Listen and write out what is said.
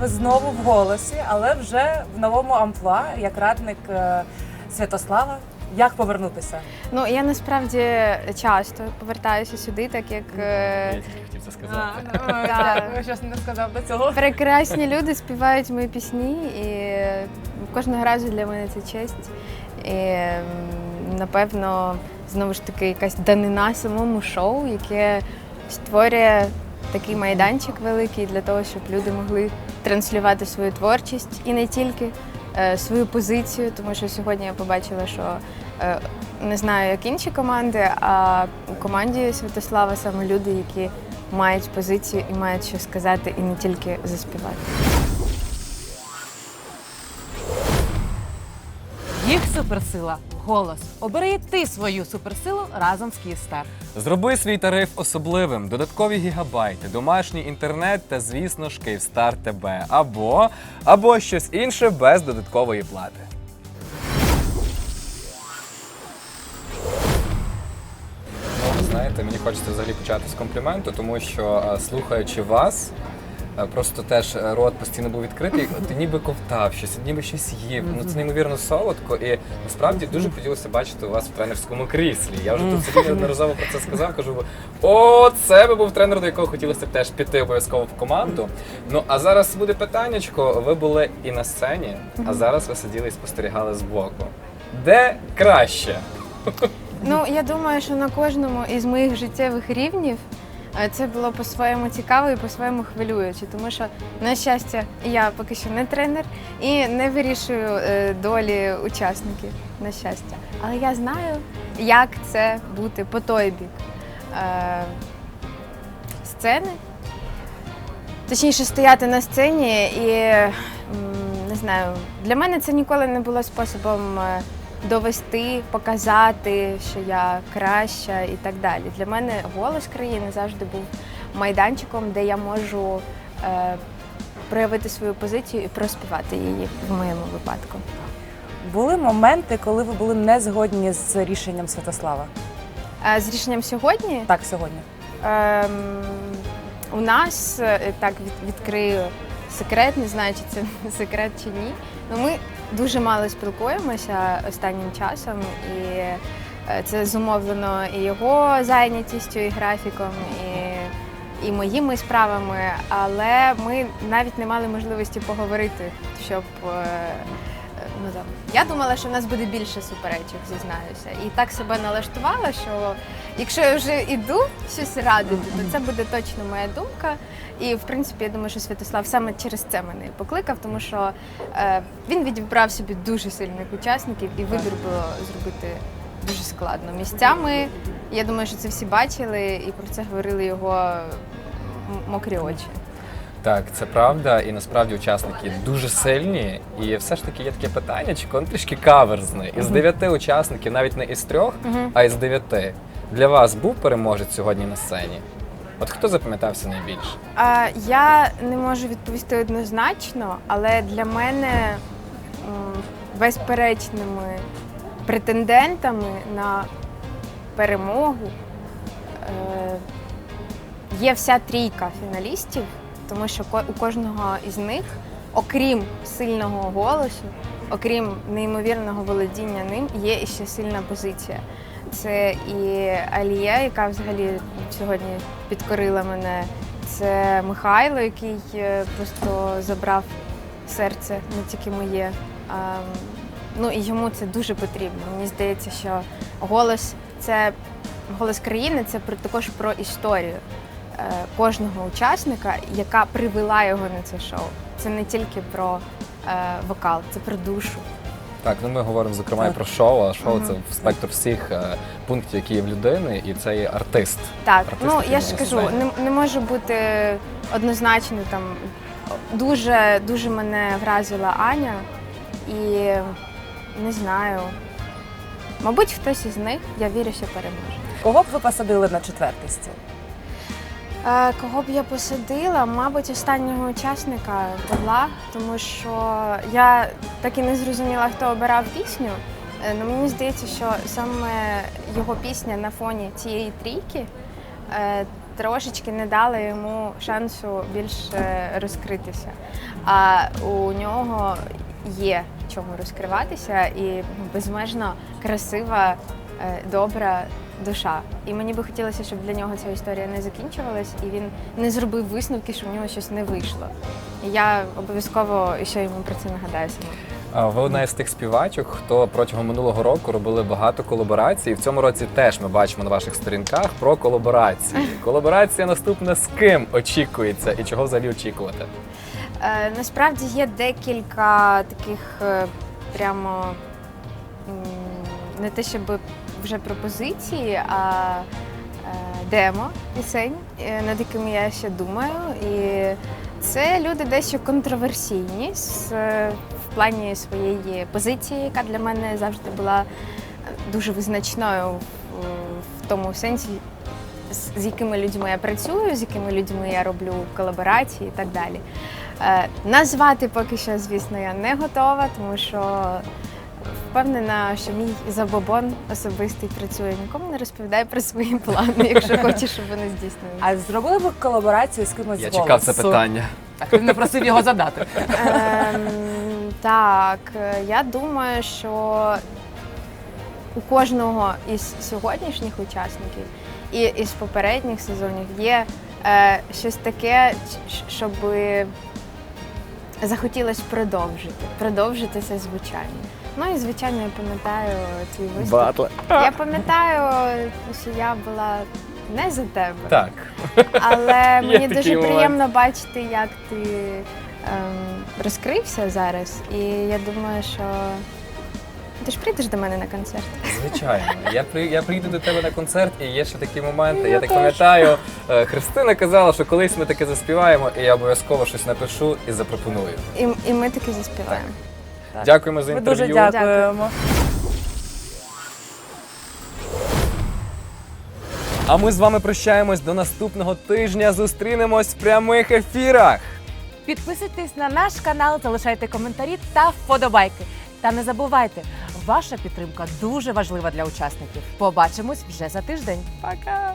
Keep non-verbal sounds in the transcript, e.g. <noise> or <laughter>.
Ви знову в голосі, але вже в новому амплуа, як радник е, Святослава. Як повернутися? Ну я насправді часто повертаюся сюди, так як е, Я тільки хотів це сказати. <laughs> Так. Щось не сказав до цього. прекрасні люди співають мої пісні, і кожного разу для мене це честь. І напевно, знову ж таки, якась данина самому шоу, яке створює такий майданчик великий для того, щоб люди могли транслювати свою творчість і не тільки е, свою позицію, тому що сьогодні я побачила, що е, не знаю, як інші команди, а у команді Святослава саме люди, які мають позицію і мають що сказати, і не тільки заспівати. Суперсила голос. Обери ти свою суперсилу разом з Київстар. Зроби свій тариф особливим, додаткові гігабайти, домашній інтернет та, звісно ж, Київстар ТБ. Або, або щось інше без додаткової плати. Ну, знаєте, мені хочеться взагалі почати з компліменту, тому що е, слухаючи вас. Е, Просто теж е, рот постійно був відкритий, ти ніби ковтав щось, ніби щось їв. Ну це неймовірно солодко, і насправді дуже хотілося бачити вас в тренерському кріслі. Я вже тут собі неодноразово про це сказав. Кажу, о, це би був тренер, до якого хотілося б теж піти обов'язково в команду. Ну а зараз буде питаннячко. Ви були і на сцені, а зараз ви сиділи і спостерігали збоку. Де краще? Ну, я думаю, що на кожному із моїх життєвих рівнів це було по-своєму цікаво і по-своєму хвилююче, тому що, на щастя, я поки що не тренер і не вирішую е, долі учасників, на щастя. Але я знаю, як це бути по той бік е, сцени. Точніше, стояти на сцені і не знаю, для мене це ніколи не було способом е, довести, показати, що я краща і так далі. Для мене голос країни завжди був майданчиком, де я можу е, проявити свою позицію і проспівати її в моєму випадку. Були моменти, коли ви були не згодні з рішенням Святослава. Е, з рішенням сьогодні Так, сьогодні. Ем, у нас е, так від, відкрию секрет, не знаю, чи це <laughs> секрет чи ні. Ну, ми дуже мало спілкуємося останнім часом, і е, це зумовлено і його зайнятістю, і графіком, і, і моїми справами. Але ми навіть не мали можливості поговорити, щоб. е, Ну, там. Я думала, що в нас буде більше суперечок, зізнаюся. І так себе налаштувала, що якщо я вже йду щось радити, то це буде точно моя думка. І в принципі, я думаю, що Святослав саме через це мене і покликав, тому що е, він відібрав собі дуже сильних учасників, і вибір було зробити дуже складно. Місцями я думаю, що це всі бачили, і про це говорили його мокрі очі. Так, це правда, і насправді учасники дуже сильні. І все ж таки є таке питання, чи він трішки каверзне. Із дев'яти учасників, навіть не із трьох, а із дев'яти. Для вас був переможець сьогодні на сцені? От хто запам'ятався найбільше? А, я не можу відповісти однозначно, але для мене безперечними претендентами на перемогу е, є вся трійка фіналістів, тому що ко- у кожного із них, окрім сильного голосу, окрім неймовірного володіння ним, є іще сильна позиція. Це і Алія, яка взагалі сьогодні підкорила мене. Це Михайло, який е, просто забрав серце не тільки моє. А, ну і йому це дуже потрібно. Мені здається, що голос це голос країни це також про історію е, кожного учасника, яка привела його на це шоу. Це не тільки про е, вокал, це про душу. Так, ну ми говоримо зокрема і про шоу, а шоу це спектр всіх е, пунктів, які є в людини, і це є артист. Так, Артист, ну який я ж кажу, не, не може бути однозначно там. Дуже дуже мене вразила Аня, і не знаю. Мабуть, хтось із них, я вірю, що переможе. Кого б ви посадили на четвертий стіл? Е, кого б я посадила? Мабуть, останнього учасника Павла, тому що я так і не зрозуміла, хто обирав пісню. Е, Ну, мені здається, що саме його пісня на фоні цієї трійки е, трошечки не дали йому шансу більше розкритися. А у нього є чому розкриватися і ну, безмежно красива, добра душа. І мені би хотілося, щоб для нього ця історія не закінчувалась, і він не зробив висновки, що в нього щось не вийшло. І я обов'язково ще йому про це нагадаю сама. Ви одна із тих співачок, хто протягом минулого року робили багато колаборацій. І в цьому році теж ми бачимо на ваших сторінках про колаборації. <laughs> Колаборація наступна з ким очікується і чого взагалі очікувати? Е, насправді є декілька таких е, прямо м, не те, щоб вже пропозиції, а е, демо пісень, е, над якими я ще думаю. І це люди дещо контроверсійні е, в плані своєї позиції, яка для мене завжди була дуже визначною в, тому сенсі, з, якими людьми я працюю, з якими людьми я роблю колаборації і так далі. Назвати поки що, звісно, я не готова, тому що впевнена, що мій забобон особистий працює. Нікому не розповідає про свої плани, якщо хочеш, щоб вони здійснилися. А зробили б колаборацію з кимось Я з чекав це питання. Так, він не просив його задати. Ем, так, я думаю, що у кожного із сьогоднішніх учасників і із попередніх сезонів є е, щось таке, щоб захотілося продовжити, продовжити це звучання. Ну і звичайно, я пам'ятаю твій виступ. Батли. Я пам'ятаю, що я була не за тебе. Так. Але <laughs> мені дуже момент. приємно бачити, як ти ем, розкрився зараз. І я думаю, що ти ж прийдеш до мене на концерт. Звичайно, я при я приїду до тебе на концерт, і є ще такі моменти. Я так пам'ятаю, е, Христина казала, що колись ми таке заспіваємо, і я обов'язково щось напишу і запропоную. І, і ми таки заспіваємо. Так. Дякуємо за Ми інтерв'ю. дуже дякуємо. А ми з вами прощаємось до наступного тижня. Зустрінемось в прямих ефірах. Підписуйтесь на наш канал, залишайте коментарі та вподобайки. Та не забувайте, ваша підтримка дуже важлива для учасників. Побачимось вже за тиждень. Пока!